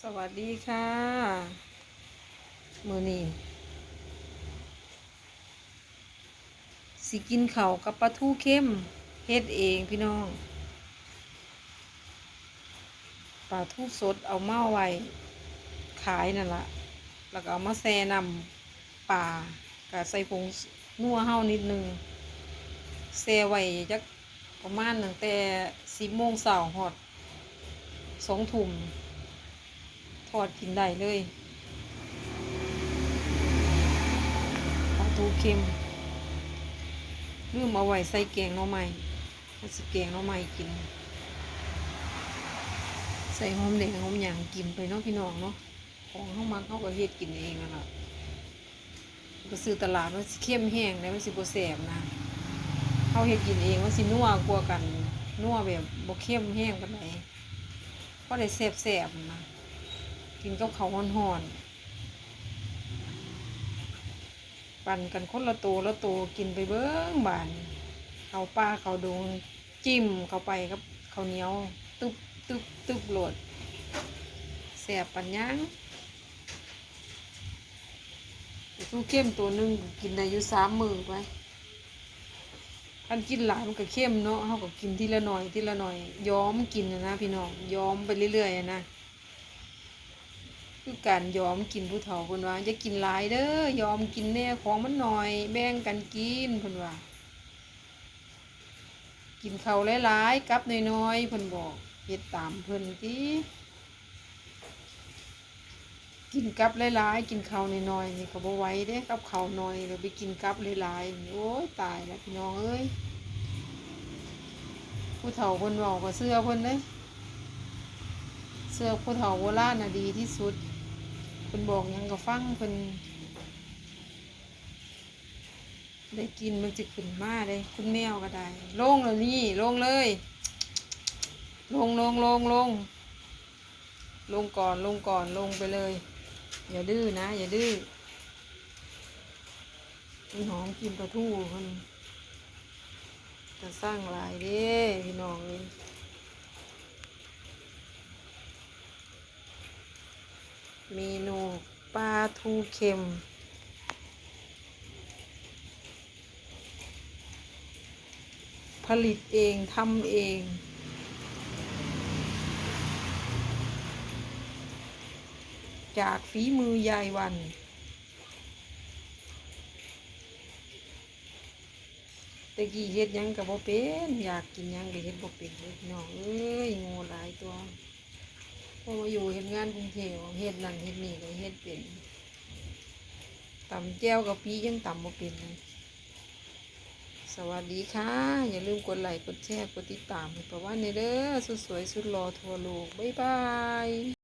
สวัสดีค่ะมือนี้สิกินเขาวกับปลาทูเข้มเฮ็ดเองพี่น้องปลาทูสดเอาเมาไว้ ขายนั่นละแล้วก็เอามาแซนำป่ากับใส่ผงนัวเฮานิดนึงแซไว้จักประมาณตั้งแต่สิบโมงเช้าหอดสองทุ่ม ทอดกินได้เลยปลาทูเค็มลืมเอาไว้ใส่แกงหน่อไม้ถ้าสิแกงหน่อไม้กิน ใส่หอมแดงหอมหยางกินไปเนาะพี่น้องเนาะของเข้ามาเข้าก็เฮ็ดกินเองนั่นแหละก็ซื้อตลาดมันเข้มแห้งได้มันสิบ่แสบนะเข้าเฮ็ดกินเองมันสินัวกว่ากันนัวแบบบ่เข้มแห้งปานใดพอได้แซ่บๆนะ กินกับเขาวห่อนๆปั่นกันคนละโตวละโตวกินไปเบิ้งบานเขาป้าเขาดงจิ้มเข้าไปกับข้าวเหนียวตึบตึบตึบโหลดแสบปัญญังตู้เข้มตัวหนึ่งกินได้อยู่สามมือไปคันกินหลายมันก็เข้มเนาะเขาก็กินทีละหน่อยทีละหน่อย ย้อมกินนะพี่น้องย้อมไปเรื่อยๆนะ คือการยอมกินผู้เฒ่าเพิ่นว่าจะกินหลายเด้อยอมกินแน่ของมันหน่อย แบ่งกันกินเพิ่นว่า กินเขาหลายๆกับน้อยๆเพิ่นบอกเฮ็ดตามเพิ่นติกินกับหลายๆกินเขาน้อยๆนี่ก็บ่ไหวเด้กับเขาวน้อยแล้วไปกินกับหลายๆโอ้ยตายแล้วพี่น้องเอ้ยผู้เฒ่าเพิ่นเว้าก็เชื่อเพิ่นเด้เชื่อผู้เฒ่าโบราณน่ะดีที่สุด พิ่นบอกยังก็ฟังเพิ่นได้กินมันจะขึ้นมาเลยคุณแมวก็ได้ลงแล้วนี่ลงเลยลงลงลงลงลงก่อนลงก่อนลงไปเลย อย่าดื้อนะ อย่าดื้อพี่หอมกินปลาทูมันจะสร้างลายเด้พี่น้องเลย เมนูปลาทูเค็ม ผลิตเองทำเอง จากฝีมือยายวันแต่กี้เฮ็ดยังกับบ่เป็น อยากกินยังก็เฮ็ดบ่เป็นเลยน้องเอ้ยโง่หลายตัว พอมาอยู่เห็นงานกรุงเทพเห็ดนั่นเห็ดนี่ก็เห็ดเป็นตำแจ้วกับพียังตำมาเป็นเลยสวัสดีค่ะ อย่าลืมกดไลค์กดแชร์กดติดตามให้ประวันเด้อสุดสวยสุดหล่อทั่วโลก บ๊ายบาย